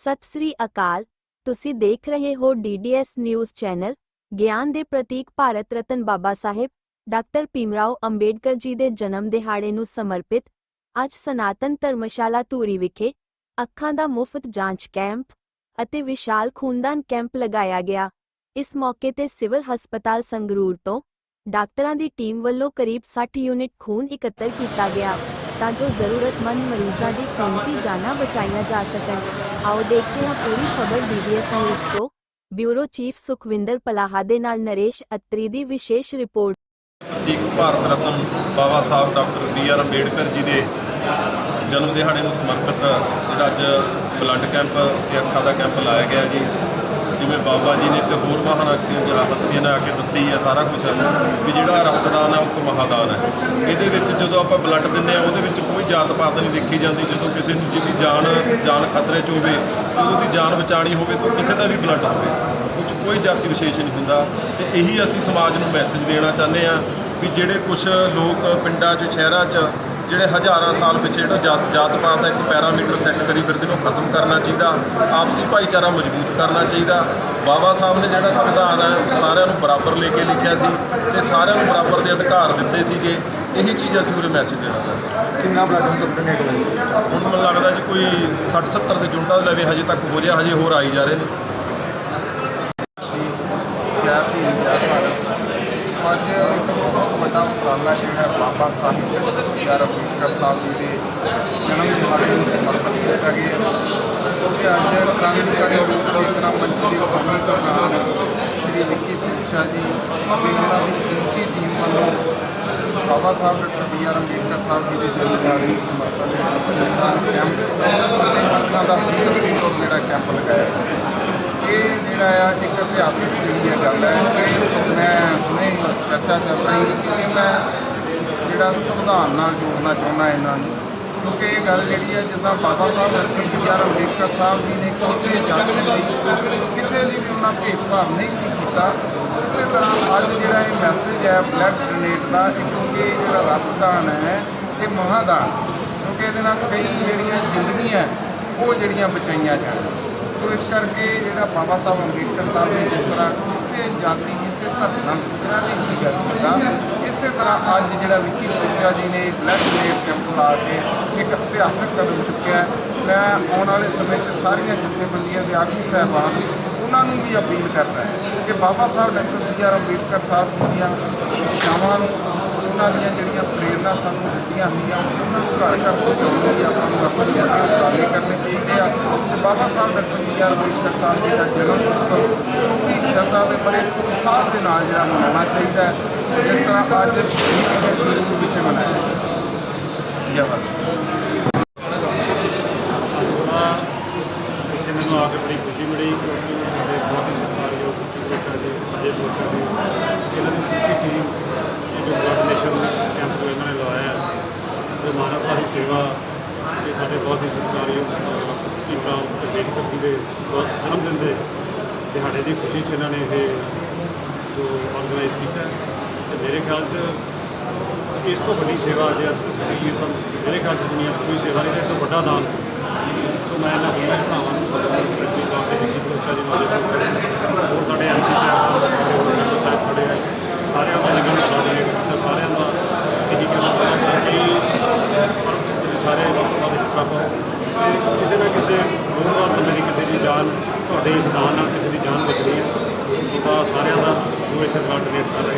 ਸਤਿ ਸ੍ਰੀ ਅਕਾਲ। ਤੁਸੀਂ ਦੇਖ ਰਹੇ ਹੋ ਡੀਡੀਐਸ ਨਿਊਜ਼ ਚੈਨਲ। ਗਿਆਨ ਦੇ ਪ੍ਰਤੀਕ ਭਾਰਤ ਰਤਨ ਬਾਬਾ ਸਾਹਿਬ, ਡਾਕਟਰ ਭੀਮਰਾਓ ਅੰਬੇਡਕਰ ਜੀ ਦੇ ਜਨਮ ਦਿਹਾੜੇ ਨੂੰ ਸਮਰਪਿਤ ਅੱਜ ਸਨਾਤਨ ਧਰਮਸ਼ਾਲਾ ਧੂਰੀ ਵਿਖੇ ਅੱਖਾਂ ਦਾ ਮੁਫਤ ਜਾਂਚ ਕੈਂਪ ਅਤੇ ਵਿਸ਼ਾਲ ਖੂਨਦਾਨ ਕੈਂਪ ਲਗਾਇਆ ਗਿਆ। ਇਸ ਮੌਕੇ ਤੇ ਸਿਵਲ ਹਸਪਤਾਲ ਸੰਗਰੂਰ ਤੋਂ ਡਾਕਟਰਾਂ ਦੀ ਟੀਮ ਵੱਲੋਂ ਕਰੀਬ 60 ਯੂਨਿਟ ਖੂਨ ਇਕੱਤਰ ਕੀਤਾ ਗਿਆ ਤਾਂ ਜੋ ਜ਼ਰੂਰਤਮੰਦ ਮਰੀਜ਼ਾਂ ਦੀ ਕੀਮਤੀ ਜਾਨਾਂ ਬਚਾਈਆਂ ਜਾ ਸਕਣ। ਆਓ ਦੇਖਦੇ ਹਾਂ ਪੂਰੀ ਖਬਰ ਡੀਡੀਐਸ ਨਿਊਜ਼ ਤੋਂ। ਬਿਊਰੋ ਚੀਫ ਸੁਖਵਿੰਦਰ ਪਲਾਹਾ ਦੇ ਨਾਲ ਨਰੇਸ਼ ਅਤਰੀ ਦੀ ਵਿਸ਼ੇਸ਼ ਰਿਪੋਰਟ। ਇੱਕ Bharat Ratna Baba Sahib doctor B R Ambedkar ji ਦੇ ਜਨਮ ਦਿਹਾੜੇ ਨੂੰ ਸਮਰਪਿਤ ਜਿਹੜਾ ਅੱਜ ਬਲੱਡ ਕੈਂਪ ਤੇ ਅੱਖਾਂ ਦਾ ਕੈਂਪ ਲਾਇਆ ਗਿਆ ਜੀ। ਬਾਬਾ ਜੀ ਨੇ ਤੇ ਹੋਰ ਮਹਾਨ ਹਸਤੀਆਂ ਜਿਹੜਾ ਹਸਤੀਆਂ ਨੇ ਆ ਕੇ ਦੱਸੀ ਹੈ ਸਾਰਾ ਕੁਝ ਵੀ ਜਿਹੜਾ ਰਕਤਦਾਨ ਹੈ ਉਹ ਇੱਕ ਮਹਾਦਾਨ ਹੈ ਇਹਦੇ ਵਿੱਚ ਜਦੋਂ ਆਪਾਂ ਬਲੱਡ ਦਿੰਦੇ ਆ, ਉਹਦੇ ਵਿੱਚ ਕੋਈ ਜਾਤ ਪਾਤ ਨਹੀਂ ਦੇਖੀ ਜਾਂਦੀ। ਜਦੋਂ ਕਿਸੇ ਨੂੰ ਜਿਹਦੀ ਜਾਨ ਜਾਨ ਖਤਰੇ 'ਚ ਹੋਵੇ, ਜਦੋਂ ਦੀ ਜਾਨ ਬਚਾਣੀ ਹੋਵੇ, ਤਾਂ ਕਿਸੇ ਦਾ ਵੀ ਬਲੱਡ ਹੋਵੇ। ਉਹ 'ਚ ਕੋਈ ਜਾਤੀ ਵਿਸ਼ੇਸ਼ ਨਹੀਂ ਹੁੰਦਾ। ਤੇ ਇਹੀ ਅਸੀਂ ਸਮਾਜ ਨੂੰ ਮੈਸੇਜ ਦੇਣਾ ਚਾਹੁੰਦੇ ਆ ਵੀ ਜਿਹੜੇ ਕੁਝ ਲੋਕ ਪਿੰਡਾਂ 'ਚ, ਸ਼ਹਿਰਾਂ 'ਚ ਜਿਹੜੇ ਹਜ਼ਾਰਾਂ ਸਾਲ ਪਿੱਛੇ ਜਿਹੜਾ ਜਾਤ ਜਾਤ ਪਾਤ ਦਾ ਇੱਕ ਪੈਰਾਮੀਟਰ ਸੈੱਟ ਕਰੀ ਫਿਰਦੇ ਨੂੰ ਖਤਮ ਕਰਨਾ ਚਾਹੀਦਾ। ਆਪਸੀ ਭਾਈਚਾਰਾ ਮਜ਼ਬੂਤ ਕਰਨਾ ਚਾਹੀਦਾ। ਬਾਬਾ ਸਾਹਿਬ ਨੇ ਜਿਹੜਾ ਸੰਵਿਧਾਨ ਹੈ ਸਾਰਿਆਂ ਨੂੰ ਬਰਾਬਰ ਲੈ ਕੇ ਲਿਖਿਆ ਸੀ ਤੇ ਸਾਰਿਆਂ ਨੂੰ ਬਰਾਬਰ ਦੇ ਅਧਿਕਾਰ ਦਿੱਤੇ ਸੀਗੇ। ਇਹੀ ਚੀਜ਼ ਅਸੀਂ ਉਰੇ ਮੈਸੇਜ ਦੇਣਾ ਚਾਹੁੰਦੇ ਹਾਂ। ਕਿੰਨਾ ਬਲੱਡ ਹੁਣ ਤੱਕ ਡੋਨੇਟ ਹੋਇਆ ਹੁਣ ਮੈਨੂੰ ਲੱਗਦਾ ਜੀ ਕੋਈ 60 70 ਦੇ ਜੁੰਡਾ ਲਵੇ ਹਜੇ ਤੱਕ ਹੋ ਰਿਹਾ ਹਜੇ ਹੋਰ ਆਈ ਜਾ ਰਹੇ ਨੇ। ਅੱਜ ਇੱਕ ਬਹੁਤ ਵੱਡਾ ਉਪਰਾਲਾ ਜਿਹੜਾ ਬਾਬਾ ਸਾਹਿਬ ਯਾਰ ਅੰਬੇਡਕਰ ਸਾਹਿਬ ਜੀ ਦੇ ਜਨਮ ਦਿਹਾੜੇ ਨੂੰ ਸਮਰਪਿਤ ਕੀਤਾ ਗਿਆ ਕਿਉਂਕਿ ਅੱਜ ਕ੍ਰਾਂਤੀਕਾਰੀ ਰੂਪ ਚੇਤਨਾ ਮੰਚ ਦੇ ਕੌਮੀ ਪ੍ਰਧਾਨ ਸ਼੍ਰੀ ਵਿੱਕੀ ਪੁੱਛਾ ਜੀ ਅਤੇ ਉਹਨਾਂ ਦੀ ਸਮੁੱਚੀ ਟੀਮ ਵੱਲੋਂ Baba Sahib doctor B R Ambedkar Sahib ji ਦੇ ਜਨਮ ਦਿਹਾੜੇ ਨੂੰ ਸਮਰਪਿਤ ਜਨਦਾਨ ਕੈਂਪ ਅਤੇ ਮਰਦਾਂ ਦਾ ਫ੍ਰੀ ਜਿਹੜਾ ਕੈਂਪ ਲਗਾਇਆ। ਇਹ ਜਿਹੜਾ ਆ, ਇੱਕ ਇਤਿਹਾਸਿਕ ਜਿਹੜੀ ਹੈ ਗੱਲ ਹੈ, ਇਹ ਮੈਂ ਹੁਣੇ ਚਰਚਾ ਚੱਲ ਰਹੀ ਕਿ ਮੈਂ ਜਿਹੜਾ ਸੰਵਿਧਾਨ ਨਾਲ ਜੋੜਨਾ ਚਾਹੁੰਦਾ ਇਹਨਾਂ ਨੂੰ। ਕਿਉਂਕਿ ਇਹ ਗੱਲ ਜਿਹੜੀ ਹੈ, ਜਿੱਦਾਂ Baba Sahib doctor B R Ambedkar Sahib ji ਨੇ ਕਿਸੇ ਜਾਤੀ ਲਈ, ਕਿਸੇ ਲਈ ਵੀ ਉਹਨਾਂ ਭੇਦਭਾਵ ਨਹੀਂ ਸੀ ਕੀਤਾ। ਇਸੇ ਤਰ੍ਹਾਂ ਅੱਜ ਜਿਹੜਾ ਇਹ ਮੈਸੇਜ ਹੈ ਬਲੱਡ ਡੋਨੇਟ ਦਾ, ਇਹ ਕਿਉਂਕਿ ਇਹ ਜਿਹੜਾ ਰਕਤਦਾਨ ਹੈ, ਇਹ ਮਹਾਦਾਨ, ਕਿਉਂਕਿ ਇਹਦੇ ਨਾਲ ਕਈ ਜਿਹੜੀਆਂ ਜ਼ਿੰਦਗੀਆਂ, ਉਹ ਜਿਹੜੀਆਂ ਬਚਾਈਆਂ ਜਾਣ। ਸੋ ਇਸ ਕਰਕੇ ਜਿਹੜਾ ਬਾਬਾ ਸਾਹਿਬ ਅੰਬੇਡਕਰ ਸਾਹਿਬ ਨੇ ਜਿਸ ਤਰ੍ਹਾਂ ਕਿਸੇ ਜਾਤੀ, ਕਿਸੇ ਧਰਮ ਨਾਲ ਜਿਹੜਾ ਨਹੀਂ ਸੀ ਗੱਲ ਕੀਤਾ ਇਸੇ ਤਰ੍ਹਾਂ ਅੱਜ ਜਿਹੜਾ ਵਿੱਕੀ ਪੂਜਾ ਜੀ ਨੇ ਬਲੱਡ ਡੋਨੇਟ ਕੈਂਪ ਲਾ ਕੇ ਇੱਕ ਇਤਿਹਾਸਕ ਕਦਮ ਚੁੱਕਿਆ ਮੈਂ ਆਉਣ ਵਾਲੇ ਸਮੇਂ 'ਚ ਸਾਰੀਆਂ ਜਥੇਬੰਦੀਆਂ ਦੇ ਆਗੂ ਸਾਹਿਬਾਨ ਉਹਨਾਂ ਨੂੰ ਵੀ ਅਪੀਲ ਕਰਦਾ ਹੈ ਕਿ Baba Sahib doctor B R Ambedkar Sahib ji ਦੀਆਂ ਸ਼ਿਕਸ਼ਾਵਾਂ ਨੂੰ ਉਹਨਾਂ ਦੀਆਂ ਜਿਹੜੀਆਂ ਪ੍ਰੇਰਨਾ ਸਾਨੂੰ ਦਿੱਤੀਆਂ ਹੋਈਆਂ ਉਹਨਾਂ ਨੂੰ ਘਰ ਘਰ ਪਹੁੰਚਾਉਣ ਲਈ ਆਪਾਂ ਨੂੰ ਆਪਣੇ ਅੱਗੇ ਉਪਰਾਲੇ ਕਰਨੇ ਚਾਹੀਦੇ ਆ। ਤੇ Baba Sahib doctor B R Ambedkar Sahib ji ਦਾ ਜਨਮ ਉਤਸਵ ਪੂਰੀ ਸ਼ਰਧਾ ਦੇ ਬੜੇ ਉਤਸ਼ਾਹ ਦੇ ਨਾਲ ਜਿਹੜਾ ਮਨਾਉਣਾ ਚਾਹੀਦਾ ਹੈ, ਜਿਸ ਤਰ੍ਹਾਂ ਅੱਜ ਸ਼ਹੀਦ ਸਰੂਪ ਵਿੱਚ ਮਨਾਇਆ ਜੈ ਭਾਰਤ ਇੱਥੇ ਮੈਨੂੰ ਆ ਕੇ ਬੜੀ ਖੁਸ਼ੀ ਮਿਲੀ ਕਿਉਂਕਿ ਸਾਡੇ ਬਹੁਤ ਹੀ ਸਤਿਕਾਰਯੋਗ ਲੋਕਾਂ ਦੇ ਅਜੇ ਲੋਕਾਂ ਦੇ ਇਹਨਾਂ ਦੀ ਸਮੁੱਚੀ ਟੀਮ ਇਹ ਜੋ ਬਲੱਡ ਡੋਨੇਸ਼ਨ ਕੈਂਪ ਜੋ ਇਹਨਾਂ ਨੇ ਲਵਾਇਆ ਹੈ ਤੇ ਮਾਨਵਤਾ ਦੀ ਸੇਵਾ ਇਹ ਸਾਡੇ ਬਹੁਤ ਹੀ ਸਤਿਕਾਰਯੋਗ ਟੀਮਾਂ ਅੰਬੇਡਕਰ ਜੀ ਦੇ ਜਨਮ ਦਿਨ ਦੇ ਦਿਹਾੜੇ ਦੀ ਖੁਸ਼ੀ 'ਚ ਇਹਨਾਂ ਨੇ ਇਹ ਜੋ ਆਰਗੇਨਾਈਜ਼ ਕੀਤਾ ਹੈ। ਤੇ ਮੇਰੇ ਖਿਆਲ 'ਚ ਇਸ ਤੋਂ ਵੱਡੀ ਸੇਵਾ ਜੇ ਅੱਜ ਸਾਡੀ ਮੇਰੇ ਖਿਆਲ 'ਚ ਦੁਨੀਆ 'ਚ ਕੋਈ ਸੇਵਾ ਨਹੀਂ ਤੇ ਤੋਂ ਵੱਡਾ ਦਾਨ ਤੋਂ ਮੈਂ ਇਹਨਾਂ ਦੋਵੇਂ ਭਰਾਵਾਂ ਨੂੰ ਸਪੈਸ਼ਲੀ ਤੌਰ ਤੇ ਵਿੱਕੀ ਭਰੋਸਾ ਜੀ ਨਾਲ ਹੋਰ ਸਾਡੇ ਐਮਸੀ ਸਾਹਿਬ ਸਾਡੇ ਹੋਰ ਮੈਂਬਰ ਸਾਹਿਬ ਖੜੇ ਆ ਸਾਰਿਆਂ ਦਾ ਨਿਗਮ ਕਰਾ ਦੇ ਤੇ ਸਾਰਿਆਂ ਦਾ ਇਹੀ ਕਹਿਣਾ ਚਾਹੁੰਦਾ ਕਿ ਪਰਮ ਤੁਸੀਂ ਸਾਰੇ ਲੋਕਾਂ ਪਾਓ ਕਿਸੇ ਨਾ ਕਿਸੇ ਲੋਕਾਂ ਤੋਂ ਮੇਰੀ ਕਿਸੇ ਦੀ ਜਾਨ ਤੁਹਾਡੇ ਇਸ ਦਾਨ ਨਾਲ ਕਿਸੇ ਦੀ ਜਾਨ ਬਚ ਰਹੀ ਹੈ। ਤਾਂ ਸਾਰਿਆਂ ਦਾ ਜੋ ਇੱਥੇ ਬਲੱਡ ਡੋਨੇਟ ਕਰ ਰਹੇ